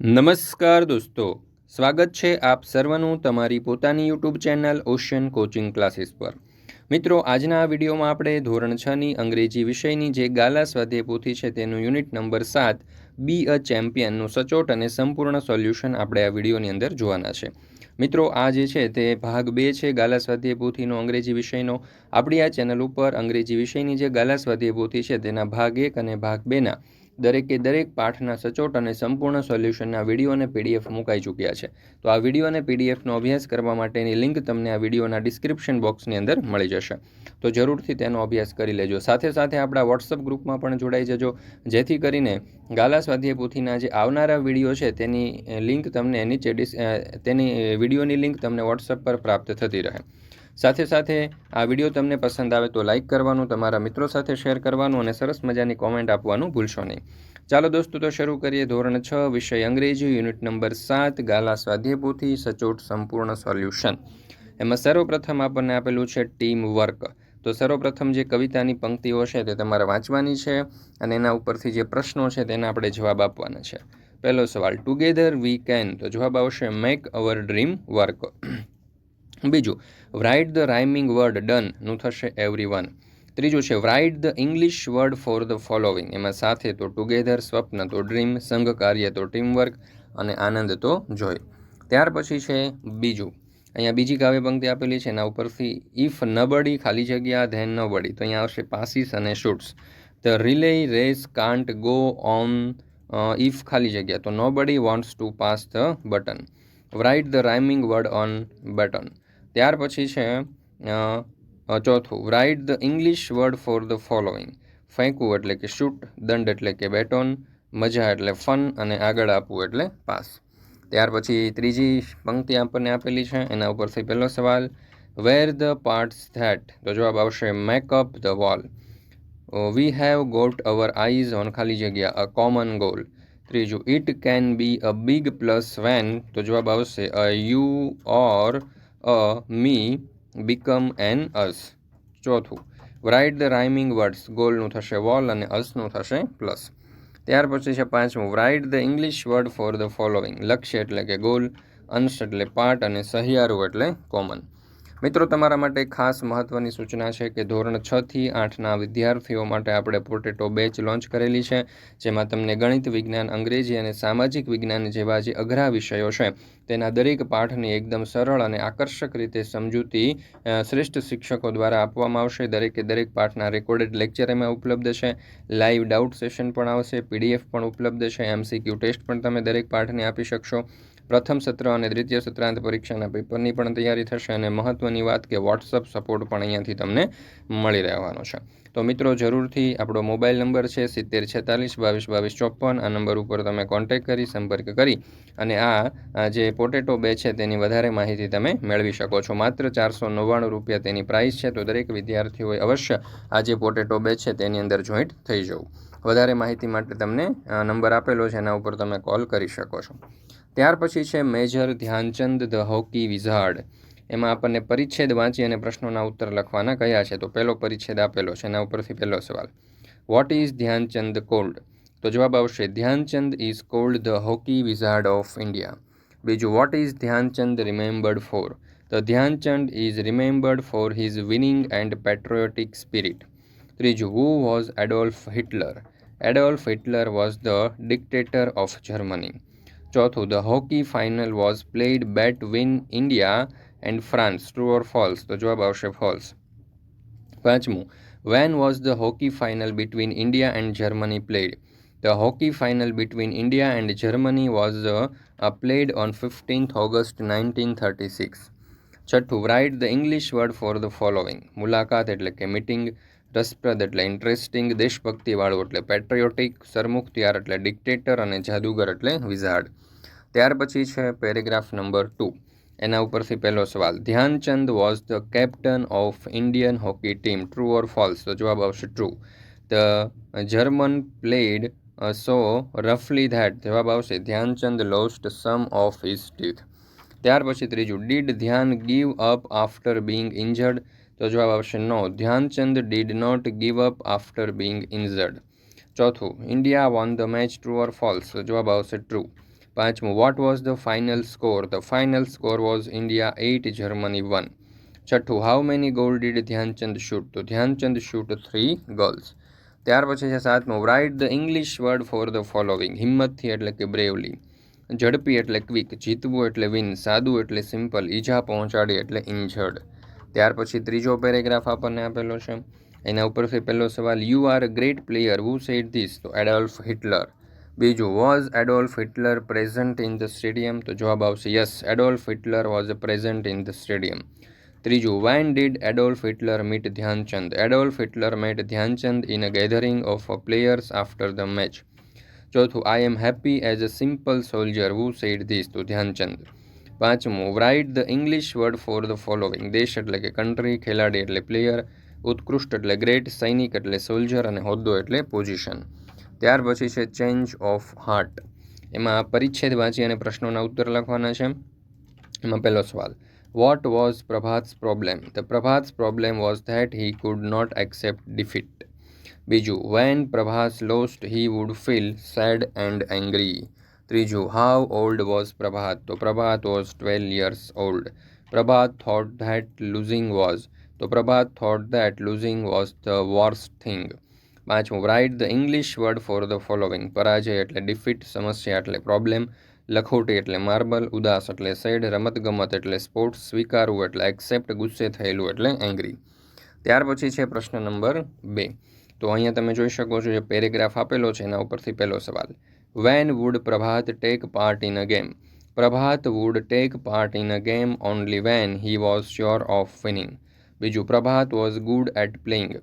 નમસ્કાર દોસ્તો, સ્વાગત છે આપ સર્વનું તમારી પોતાની YouTube channel Ocean coaching classes પર. મિત્રો, આજના આ વિડીયોમાં આપણે ધોરણ છની અંગ્રેજી વિષયની જે ગાલા સ્વાધ્યાય પોથી છે તેનું યુનિટ નંબર સાત, બી અ ચેમ્પિયનનું સચોટ અને સંપૂર્ણ સોલ્યુશન આપણે આ વિડીયોની અંદર જોવાના છે. મિત્રો, આ જે છે તે ભાગ બે છે ગાલા સ્વાધ્યાય પોથીનો અંગ્રેજી વિષયનો. આપણી આ ચેનલ ઉપર અંગ્રેજી વિષયની જે ગાલા સ્વાધ્યાય પોથી છે તેના ભાગ એક અને ભાગ બેના. દરેકે દરેક પાઠના સચોટ અને સંપૂર્ણ સોલ્યુશનના વીડિયો અને પીડીએફ મુકાઈ ચૂક્યા છે. તો આ વીડિયો અને પીડીએફનો અભ્યાસ કરવા માટેની લિંક તમને આ વિડીયોના ડિસ્ક્રિપ્શન બોક્સની અંદર મળી જશે. તો જરૂરથી તેનો અભ્યાસ કરી લેજો. સાથે સાથે આપણા વોટ્સઅપ ગ્રુપમાં પણ જોડાઈ જજો. જેથી કરીને ગાલા સ્વાધ્યાય પોથીના જે આવનારા વીડિયો છે તેની લિંક તમને નીચે તેની વિડીયોની લિંક તમને વોટ્સઅપ પર પ્રાપ્ત થતી રહે. સાથે સાથે આ વીડિયો તમને પસંદ આવે તો લાઇક કરવાનું, તમારા મિત્રો સાથે શેર કરવાનું અને સરસ મજાની કોમેન્ટ આપવાનું ભૂલશો નહીં. ચાલો દોસ્તો, તો શરૂ કરીએ ધોરણ છ, વિષય અંગ્રેજી, યુનિટ નંબર સાત, ગાલા સ્વાધ્યાયપોથી સચોટ સંપૂર્ણ સોલ્યુશન. એમાં સર્વપ્રથમ આપણને આપેલું છે ટીમ વર્ક તો સર્વપ્રથમ જે કવિતાની પંક્તિઓ છે તે તમારે વાંચવાની છે અને એના ઉપરથી જે પ્રશ્નો છે તેના આપણે જવાબ આપવાના છે. પહેલો સવાલ ટુગેધર વી કેન તો જવાબ આવશે મેક અવર ડ્રીમ વર્ક બીજું રાઇટ ધ રાઇમિંગ વર્ડ ડનનું થશે એવરી વન ત્રીજું છે write the English word for the following એમાં સાથે તો ટુગેધર સ્વપ્ન તો ડ્રીમ સંઘ કાર્ય તો ટીમવર્ક અને આનંદ તો જોય ત્યાર પછી છે બીજું. અહીંયા બીજી કાવ્ય પંક્તિ આપેલી છે, એના ઉપરથી ઇફ નબડી ખાલી જગ્યા ધેન નબડી તો અહીંયા આવશે પાસીસ અને shoots the relay race can't go on if ખાલી જગ્યા. તો nobody wants to pass the baton write the rhyming word on baton ત્યાર પછી છે ચોથું. Write the English word for the following ફેંકવું એટલે કે શૂટ દંડ એટલે કે બેટોન, મજા એટલે ફન અને આગળ આપવું એટલે પાસ ત્યાર પછી ત્રીજી પંક્તિ આપણને આપેલી છે, એના ઉપરથી પહેલો સવાલ. વેર ધ પાર્ટ્સ ધેટ તો જવાબ આવશે make up the wall we have got our eyes on ખાલી જગ્યા અ કોમન ગોલ ત્રીજું it can be a big plus when તો જવાબ આવશે a you or a, me, become an, us. ચોથું. રાઇટ ધ રાઇમિંગ વર્ડ્સ ગોલનું થશે wall અને અસનું થશે પ્લસ ત્યાર પછી છે પાંચમું. Write the English word for the following લક્ષ્ય એટલે કે ગોલ અંશ એટલે પાર્ટ અને સહિયારું એટલે કોમન મિત્રો, તમારા માટે ખાસ મહત્ત્વની સૂચના છે કે ધોરણ છથી આઠના વિદ્યાર્થીઓ માટે આપણે પોટેટો બેચ લોન્ચ કરેલી છે, જેમાં તમને ગણિત વિજ્ઞાન, અંગ્રેજી અને સામાજિક વિજ્ઞાન જેવા જે અઘરા વિષયો છે, તેના દરેક પાઠની એકદમ સરળ અને આકર્ષક રીતે સમજૂતી શ્રેષ્ઠ શિક્ષકો દ્વારા આપવામાં આવશે. દરેકે દરેક પાઠના રેકોર્ડેડ લેક્ચર એમાં ઉપલબ્ધ છે. લાઈવ ડાઉટ સેશન પણ આવશે. પીડીએફ પણ ઉપલબ્ધ છે. એમસીક્યુ ટેસ્ટ પણ તમે દરેક પાઠને આપી શકશો. પ્રથમ સત્ર અને દ્વિતીય સત્રાંત પરીક્ષાના પેપરની પણ તૈયારી થશે અને મહત્ત્વની વાત કે વોટ્સઅપ સપોર્ટ પણ અહીંયાથી તમને મળી રહેવાનો છે. તો મિત્રો, જરૂરથી આપણો મોબાઈલ નંબર છે સિત્તેર છેતાલીસ બાવીસ બાવીસ ચોપન. આ નંબર ઉપર તમે કોન્ટેક કરી, સંપર્ક કરી અને આ જે પોટેટો બે છે તેની વધારે માહિતી તમે મેળવી શકો છો. માત્ર ચારસો નવ્વાણું રૂપિયા તેની પ્રાઇસ છે તો દરેક વિદ્યાર્થીઓએ અવશ્ય આ જે પોટેટો બે છે તેની અંદર જોઈન્ટ થઈ જવું. વધારે માહિતી માટે તમને નંબર આપેલો છે, એના ઉપર તમે કોલ કરી શકો છો. ત્યાર પછી છે major Dhyanchand the hockey wizard. એમાં આપણને પરિચ્છેદ વાંચી અને પ્રશ્નોના ઉત્તર લખવાના કયા છે. તો પહેલો પરિચ્છેદ આપેલો છે એના ઉપરથી પહેલો સવાલ. વોટ ઇઝ ધ્યાનચંદ કોલ્ડ તો જવાબ આવશે, Dhyanchand is called the hockey wizard of India બીજું what is Dhyanchand remembered for the Dhyanchand is remembered for his winning and patriotic spirit ત્રીજું who was Adolf Hitler Adolf Hitler was the dictator of Germany ચોથું the hockey final was played between India and France true or false તો જવાબ આવશે false પાંચમું when was the hockey final between India and Germany played the hockey final between India and Germany was played on fifteenth August nineteen thirty six છઠ્ઠું write the English word for the following મુલાકાત એટલે કે meeting રસપ્રદ એટલે interesting દેશભક્તિવાળું એટલે પેટ્રિયોટિક સરમુખત્યાર એટલે dictator અને જાદુગર એટલે વિઝાર્ડ ત્યાર પછી છે પેરેગ્રાફ નંબર ટુ. એના ઉપરથી પહેલો સવાલ. Dhyanchand was the captain of Indian hockey team true or false તો જવાબ આવશે true the German played so રફલી that જવાબ આવશે, Dhyanchand lost some of his teeth ત્યાર પછી ત્રીજું did Dhyan give up after being injured તો જવાબ આવશે no Dhyanchand did not give up after being injured ચોથું India won the match true or false જવાબ આવશે ટ્રુ પાંચમું what was the final score the final score was India eight Germany one છઠ્ઠું how many goal did Dhyanchand shoot તો Dhyanchand shoot three goals ત્યાર પછી છે સાતમું write the English word for the following હિંમતથી એટલે કે બ્રેવલી ઝડપી એટલે ક્વિક જીતવું એટલે વિન સાદું એટલે સિમ્પલ ઈજા પહોંચાડી એટલે ઇન્જર્ડ ત્યાર પછી ત્રીજો પેરેગ્રાફ આપણને આપેલો છે. એના ઉપરથી પહેલો સવાલ you are a great player who said this તો એડોલ્ફ હિટલર બીજું was Adolf Hitler present in the stadium તો જવાબ આવશે yes Adolf Hitler was present in the stadium ત્રીજું when did Adolf Hitler meet Dhyanchand Adolf Hitler met Dhyanchand in a gathering of players after the match ચોથું I am happy as a simple soldier who said this તો ધ્યાનચંદ પાંચમું write the English word for the following દેશ એટલે કે country ખેલાડી એટલે player ઉત્કૃષ્ટ એટલે ગ્રેટ સૈનિક એટલે સોલ્જર અને હોદ્દો એટલે પોઝિશન ત્યાર પછી છે ચેન્જ ઓફ હાર્ટ એમાં પરિચ્છેદ વાંચી અને પ્રશ્નોના ઉત્તર લખવાના છે. એમાં પહેલો સવાલ what was Prabhat's problem the Prabhat's problem was that he could not accept defeat બીજું when Prabhas lost he would feel sad and angry ત્રીજું હાઉ ઓલ્ડ વોઝ પ્રભાત તો Prabhat was twelve years old Prabhat thought that losing was તો Prabhat thought that losing was the worst thing પાંચમું write the English word for the following પરાજય એટલે defeat સમસ્યા એટલે problem લખોટી એટલે માર્બલ ઉદાસ એટલે સેડ રમતગમત એટલે સ્પોર્ટ્સ સ્વીકારવું એટલે એક્સેપ્ટ ગુસ્સે થયેલું એટલે એંગ્રી ત્યાર પછી છે પ્રશ્ન નંબર બે. તો અહીંયા તમે જોઈ શકો છો, જે પેરેગ્રાફ આપેલો છે, એના ઉપરથી પહેલો સવાલ. When would Prabhat take part in a game Prabhat would take part in a game only when he was sure of winning બીજું Prabhat was good at playing.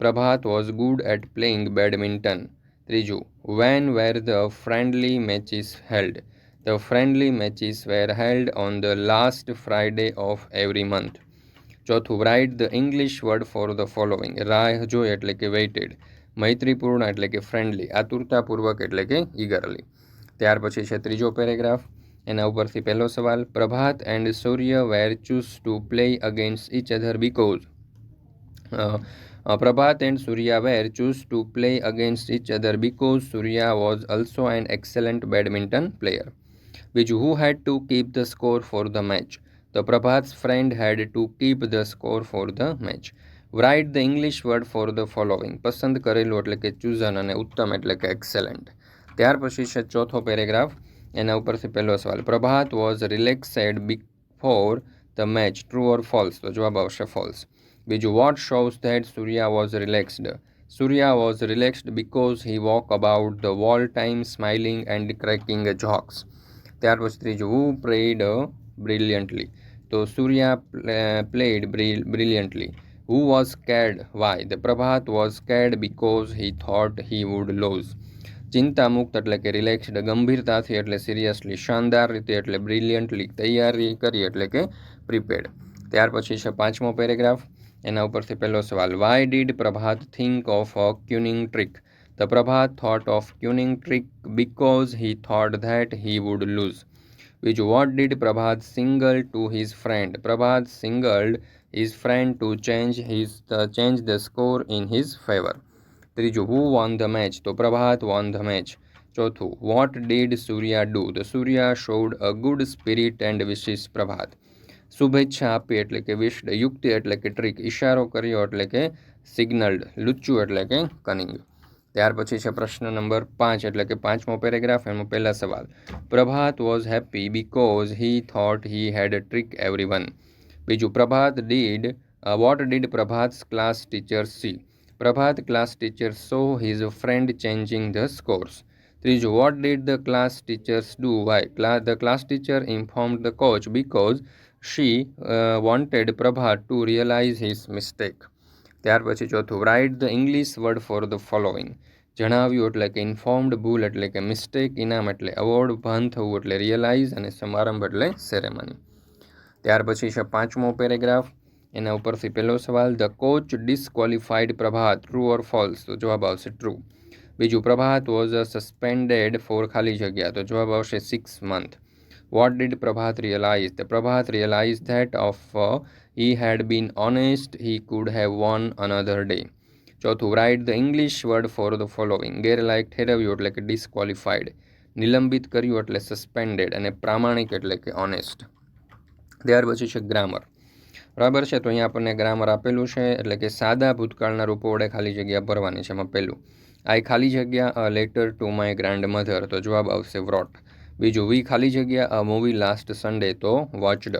Prabhat was good at playing badminton. Triju When were the friendly matches held? The friendly matches were held on the last Friday of every month. ચોથું write the English word for the following રાહ જોઈ એટલે કે waited મૈત્રીપૂર્ણ એટલે કે friendly આતુરતાપૂર્વક એટલે કે ઈગરલી ત્યાર પછી છે ત્રીજો પેરેગ્રાફ એના ઉપરથી પહેલો સવાલ Prabhat and Surya were chose to play against each other because Prabhat and Surya were chose to play against each other because Surya was also an excellent badminton player બીજું who had to keep the score for the match the Prabhat friend had to keep the score for the match right the English word for the following પસંદ કરેલું એટલે કે ચૂઝન અને ઉત્તમ એટલે કે excellent ત્યાર પછી છે ચોથો પેરેગ્રાફ એના ઉપરથી પહેલો સવાલ Prabhat was relaxed before the match true or false તો જવાબ આવશે ફોલ્સ બીજું what shows that Surya was relaxed Surya was relaxed because he walk about the whole time smiling and cracking jokes ત્યાર પછી ત્રીજું હુ પ્લેડ બ્રિલિયન્ટલી તો Surya played brilliantly Who was scared? Why? The Prabhat was scared because he thought he would lose. ચિંતા મુક્ત એટલે કે relaxed ગંભીરતાથી એટલે સિરિયસલી શાનદાર રીતે એટલે બ્રિલિયન્ટલી તૈયારી કરી એટલે કે પ્રિપેર્ડ ત્યાર પછી છે પાંચમો પેરેગ્રાફ એના ઉપરથી પહેલો સવાલ why did Prabhat think of a cunning trick the Prabhat thought of cunning trick because he thought that he would lose બીજું what did Prabhat signal to his friend Prabhat signalled friend to change his uh, change the score in his favor ત્રીજું who won the match તો પ્રભાત won the match ચોથું what did surya do the surya showed a good spirit and wishes પ્રભાત શુભેચ્છા આપી એટલે કે વિશ્ડ યુક્તિ એટલે કે ટ્રીક ઇશારો કર્યો એટલે કે સિગ્નલ્ડ લુચ્ચું એટલે કે કનિંગ. ત્યાર પછી છે પ્રશ્ન નંબર પાંચ એટલે કે પાંચમો પેરેગ્રાફ એનો પહેલા સવાલ. Prabhat was happy because he thought he had trick every one બીજું, Prabhat did what did Prabhat class teacher see Prabhat class teacher saw his friend changing the scores ત્રીજું what did the class teachers do why the class teacher inform the coach because she wanted Prabhat to realise his mistake ત્યાર પછી ચોથું write the English word for the following જણાવ્યું એટલે કે informed ભૂલ એટલે કે મિસ્ટેક ઇનામ એટલે અવોર્ડ ભાન થવું એટલે રિયલાઇઝ અને સમારંભ એટલે સેરેમની ત્યાર પછી છે પાંચમો પેરેગ્રાફ. એના ઉપરથી પહેલો સવાલ the coach disqualified Prabhat true or false તો જવાબ આવશે ટ્રુ બીજું Prabhat was a suspended for ખાલી જગ્યા. તો જવાબ આવશે six month what Prabhat Prabhat The Prabhat Prabhat that that of he had been honest he could have won another day ચોથું write the English word for the following ગેરલાયક ઠેરવ્યું એટલે કે ડિસક્વોલિફાઈડ નિલંબિત કર્યું એટલે સસ્પેન્ડેડ અને પ્રામાણિક એટલે કે ઓનેસ્ટ ત્યાર પછી છે ગ્રામર બરાબર છે? તો અહીંયા આપણને ગ્રામર આપેલું છે એટલે કે સાદા ભૂતકાળના રૂપો વડે ખાલી જગ્યા ભરવાની છે એમાં પહેલું. આઈ ખાલી જગ્યા a letter to my grandmother તો જવાબ આવશે વ્રોટ. બીજું, વી ખાલી જગ્યા, અ મૂવી લાસ્ટ સન્ડે તો વોચડ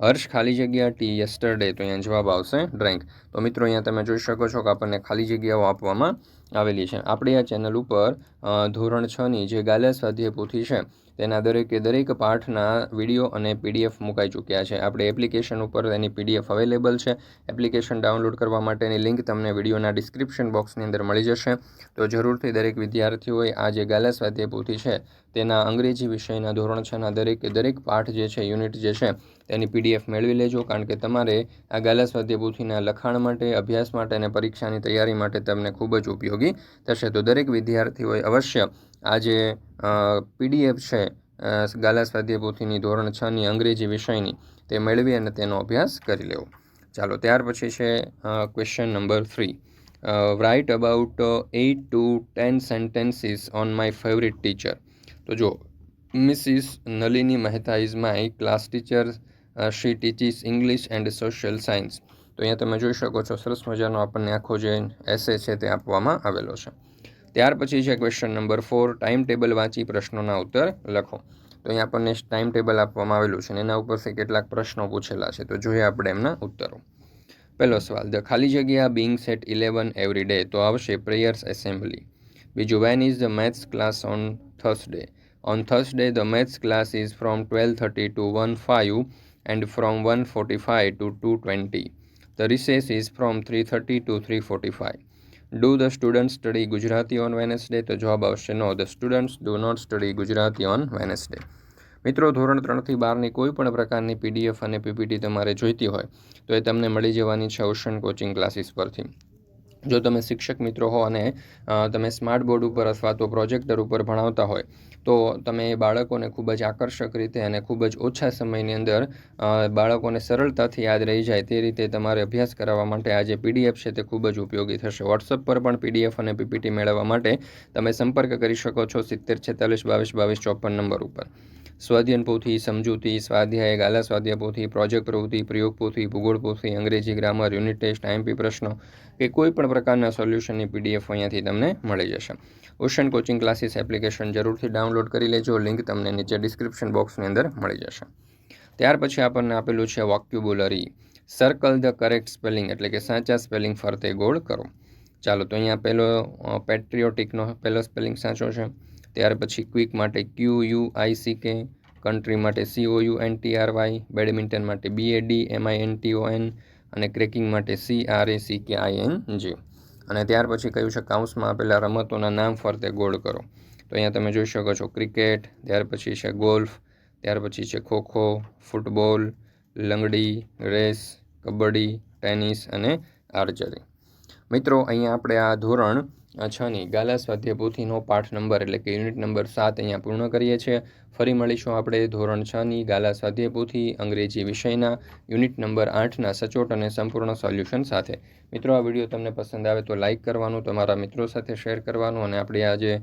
હર્ષ ખાલી જગ્યા, ટી યસ્ટરડે તો અહીંયા જવાબ આવશે ડ્રેન્ક તો મિત્રો, અહીંયા તમે જોઈ શકો છો કે આપણને ખાલી જગ્યાઓ આપવામાં આવેલી છે. આપણી આ ચેનલ ઉપર ધોરણ છની જે ગાલા સ્વાધ્યાય પોથી છે તેના દરેકે દરેક પાઠના વીડિયો અને પીડીએફ મુકાઈ ચૂક્યા છે. આપણે એપ્લિકેશન ઉપર એની પીડીએફ અવેલેબલ છે. એપ્લિકેશન ડાઉનલોડ કરવા માટેની લિંક તમને વિડીયોના ડિસ્ક્રિપ્શન બોક્સની અંદર મળી જશે. તો જરૂરથી દરેક વિદ્યાર્થીઓએ આ જે ગાલા સ્વાધ્યાય પોથી છે, તેના અંગ્રેજી વિષયના ધોરણ છના દરેકે દરેક પાઠ જે છે, યુનિટ જે છે, તેની પીડીએફ મેળવી લેજો. કારણ કે તમારે આ ગાલા સ્વાધ્યાય પોથીના લખાણ માટે, અભ્યાસ માટે અને પરીક્ષાની તૈયારી માટે તમને ખૂબ જ ઉપયોગી થશે. તો દરેક વિદ્યાર્થીઓએ અવશ્ય આ જે પીડીએફ છે ગાલા સ્વાધ્યાય પોથીની ધોરણ છની અંગ્રેજી વિષયની, તે મેળવી અને તેનો અભ્યાસ કરી લેવો. ચાલો, ત્યાર પછી છે question number three write about eight to ten sentences on my favourite teacher તો જો Mrs Nalini Mehta is my class teacher she teaches English and social science તો અહીંયા તમે જોઈ શકો છો, સરસ મજાનો આપણને આખો જે એસે છે તે આપવામાં આવેલો છે. ત્યાર પછી છે question number four time table વાંચી પ્રશ્નોના ઉત્તર લખો. તો અહીંયા આપણને ટાઈમ ટેબલ આપવામાં આવેલું છે અને એના ઉપરથી કેટલાક પ્રશ્નો પૂછેલા છે. તો જોઈએ આપણે એમના ઉત્તરો. પહેલો સવાલ, ધ ખાલી જગ્યા being set eleven every day તો આવશે પ્રેયર્સ એસેમ્બલી બીજું when is the maths class on Thursday on Thursday the maths class is from twelve thirty to one five and from one forty five to two twenty the recess is from three thirty to three forty five do the student study Gujarati on Wednesday તો જવાબ આવશે no the students do not study Gujarati on Wednesday મિત્રો, ધોરણ ત્રણથી બારની કોઈ પણ પ્રકારની પીડીએફ અને પીપીટી તમારે જોઈતી હોય, તો એ તમને મળી જવાની છે ઓશન કોચિંગ ક્લાસીસ પરથી. જો તમે શિક્ષક મિત્રો હો અને તમે સ્માર્ટ બોર્ડ ઉપર અથવા તો પ્રોજેક્ટર ઉપર ભણાવતા હોય, તો તમે એ બાળકોને ખૂબ જ આકર્ષક રીતે અને ખૂબ જ ઓછા સમયની અંદર બાળકોને સરળતાથી યાદ રહી જાય તે રીતે તમારે અભ્યાસ કરાવવા માટે આ જે પીડીએફ છે તે ખૂબ જ ઉપયોગી થશે. વોટ્સઅપ પર પણ પીડીએફ અને પીપીટી મેળવવા માટે તમે સંપર્ક કરી શકો છો સિત્તેર છેતાલીસ બાવીસ બાવીસ ચોપન નંબર ઉપર. સ્વાધ્યન પોથી સમજૂતી, સ્વાધ્યાય ગાલા સ્વાધ્યાય પોથી પ્રોજેક્ટ પ્રવૃત્તિ પ્રયોગ પોથી ભૂગોળ પોથી અંગ્રેજી ગ્રામર યુનિટ ટેસ્ટ આઈએમપી પ્રશ્નો કે કોઈ પણ પ્રકારના સોલ્યુશનની પીડીએફ અહીંયાથી તમને મળી જશે. ઓશન કોચિંગ ક્લાસીસ એપ્લિકેશન જરૂરથી ડાઉનલોડ કરી લેજો. લિંક તમને નીચે ડિસ્ક્રિપ્શન બોક્સની અંદર મળી જશે. ત્યાર પછી આપણને આપેલું છે vocabulary circle the correct spelling એટલે કે સાચા સ્પેલિંગ ફરતે ગોળ કરો. ચાલો તો અહીંયા પહેલો પેટ્રિયોટિકનો પહેલો સ્પેલિંગ સાચો છે. ત્યાર પછી ક્વિક માટે Q U I C K country માટે C O U N T R Y badminton માટે B A D M I N T O N અને ક્રેકિંગ માટે C R A C K I N જે અને ત્યાર પછી કહ્યું છે? કાઉન્સમાં આપેલા રમતોના નામ ફરતે ગોળ કરો. તો અહીંયા તમે જોઈ શકો છો ક્રિકેટ, ત્યાર પછી છે ગોલ્ફ, ત્યાર પછી છે ખોખો, ફૂટબોલ, લંગડી, રેસ, કબડ્ડી, ટેનિસ અને આર્ચરી. મિત્રો, અહીંયા આપણે આ ધોરણ છની ગાલા સ્વાધ્યાય પોથીનો પાઠ નંબર એટલે કે યુનિટ નંબર સાત અહીંયા પૂર્ણ કરીએ છીએ. ફરી મળીશું આપણે ધોરણ છની ગાલા સ્વાધ્યાય પોથી અંગ્રેજી વિષયના યુનિટ નંબર આઠના સચોટ અને સંપૂર્ણ સોલ્યુશન સાથે. મિત્રો, આ વીડિયો તમને પસંદ આવે તો લાઇક કરવાનું, તમારા મિત્રો સાથે શેર કરવાનું અને આપણી આ જે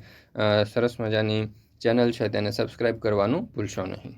સરસ મજાની ચેનલ છે તેને સબસ્ક્રાઈબ કરવાનું ભૂલશો નહીં.